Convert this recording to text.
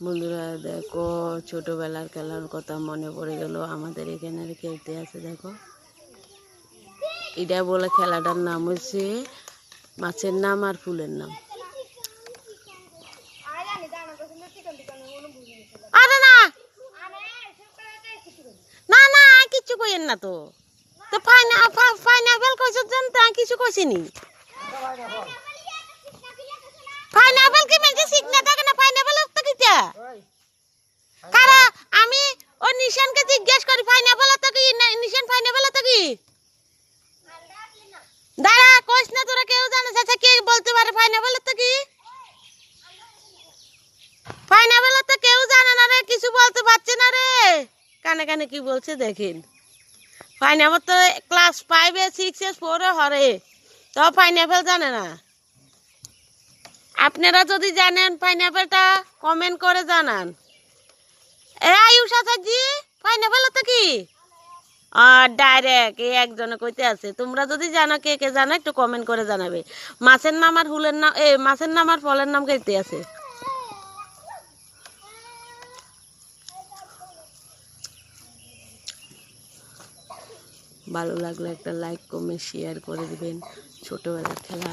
বন্ধুরা, দেখো ছোটবেলার খেলার কথা মনে পড়ে গেল। আমাদের এখানে খেলতে আছে, দেখো। এটা বলে খেলাটার নাম হচ্ছে মাছের নাম আর ফুলের নাম। আরে না! না না তো। তো ফাইনা ফাইনাবেল কইছো জান তা কিছু কইছিনি ফাইনাবেল কি মেজে সিগনা থাকে না ফাইনাবেল তো কিটা কারা আমি ও নিশানকে জিজ্ঞেস করি ফাইনাবেল তো কি না, নিশান ফাইনাবেল তো কি দাঁড়া কইস না তোরা কেউ জানিস আচ্ছা কে বলতে পারে ফাইনাবেল তো কি ফাইনাবেল তো কেউ জানে না রে কিছু বলতে পারছে না রে কানে কানে কি বলছে দেখেন। পাইনাপেল তো ক্লাস ফাইভে সিক্সে ফোরে হরে। তো পাইনাপেল জানে না। আপনারা যদি জানেন পাইনাপেলটা কমেন্ট করে জানান। এ আয়ুষ আচার্যি পাইনাপেল তো কি? ডাইরেক্ট এই একজনে কইতে আছে, তোমরা যদি জানো কে কে জানো, একটু কমেন্ট করে জানাবে। মাছের নাম আর ফুলের নাম, এ, মাছের নাম আর ফলের নাম কইতে আছে। ভালো লাগলে একটা লাইক কমেন্ট শেয়ার করে দেবেন। ছোটোবেলার খেলা